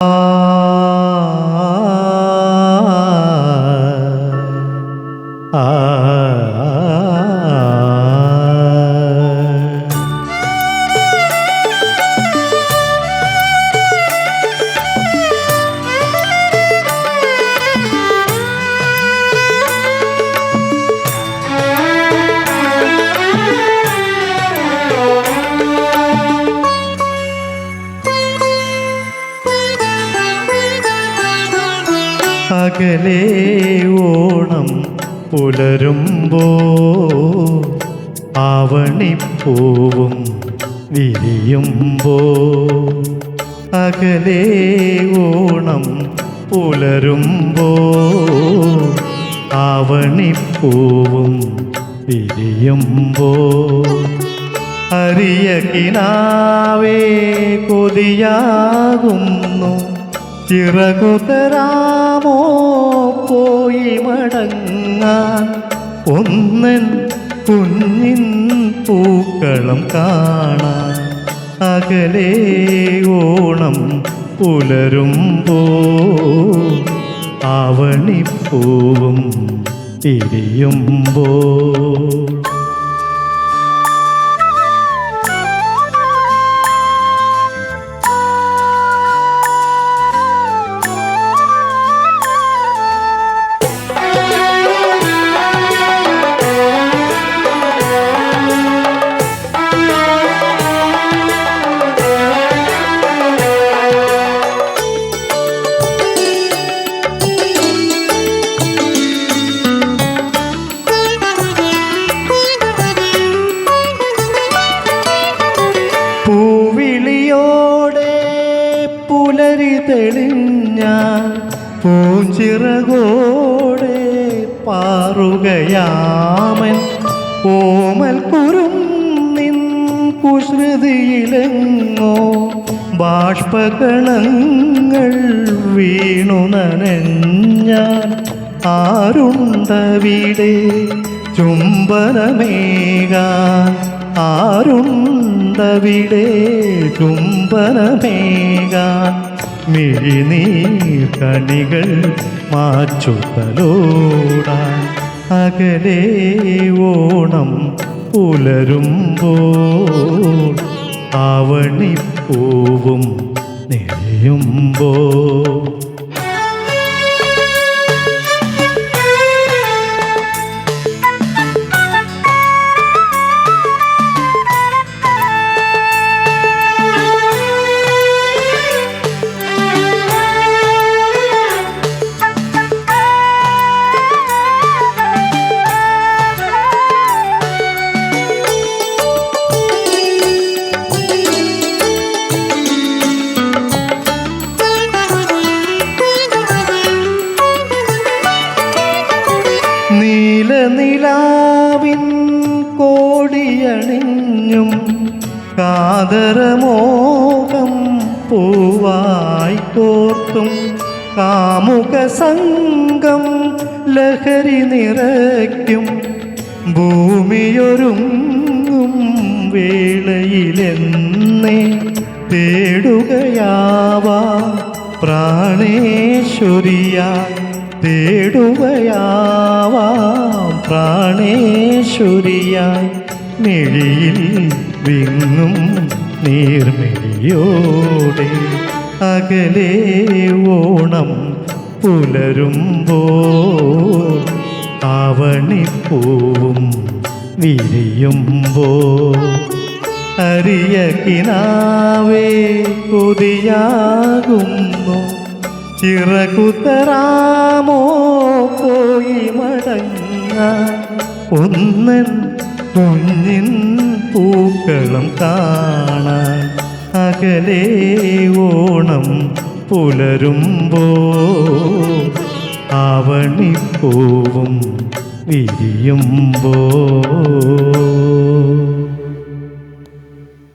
Uh... അകലെ ഓണം പുലരുമ്പോ ആവണിപ്പൂവും വിരിയുമ്പോ. അകലേ ഓണം പുലരുമ്പോ ആവണിപ്പൂവും വിരിയുമ്പോ. അരിയ കിനാവേ കൊതിയാകുന്നു ചിറകുതരാമോ പോയി മടങ്ങാൻ? ഒന്നൻ കുഞ്ഞിൻ പൂക്കളം കാണാൻ. അകലെ ഓണം പുലരുമ്പോ ആവണിപ്പൂവും തിരിയുമ്പോ തെളിഞ്ഞ പൂഞ്ചിറകോടെ പാറുകയാമൻ. ഓമൽ കുറുന്നിൻ കുശ്രുതിയിലെങ്ങോ ബാഷ്പകണങ്ങൾ വീണു നനഞ്ഞ ആരുണ്ടവിടെ ചുംബനമേകാൻ? ആരുണ്ടവിടെ ചുംബനമേകാൻ? മിഴിനീർ കണികൾ മാച്ചുതലോടാൻ അകലെ ഓണം പുലരുമ്പോൾ ആവണിപ്പൂവും നെയ്യുമ്പോൾ നീലനിലാവിൻ കോടിയണിഞ്ഞും കാതരമോഹം പൂവായി കോർത്തും കാമുക സംഘം ലഹരി നിറയ്ക്കും ഭൂമിയൊരുങ്ങും വേളയിലെന്നേ തേടുകയാവാ പ്രാണേശ്വരിയ തേടുകയാവാം പ്രാണേശ്വരിയായി മിഴിയിൽ വിങ്ങും നീർമിഴിയോടെ. അകലെ ഓണം പുലരുമ്പോ ആവണിപ്പൂവും വിരിയുമ്പോ അരിയ കിനാവേ കൊതിയാകുന്നു. ചിറകുതരാമോ പോയി മടങ്ങ ഒന്നൻ കുഞ്ഞിൻ പൂക്കളം കാണാൻ അകലെ ഓണം പുലരുമ്പോ. ആവണിപ്പൂവും വിരിയുമ്പോ.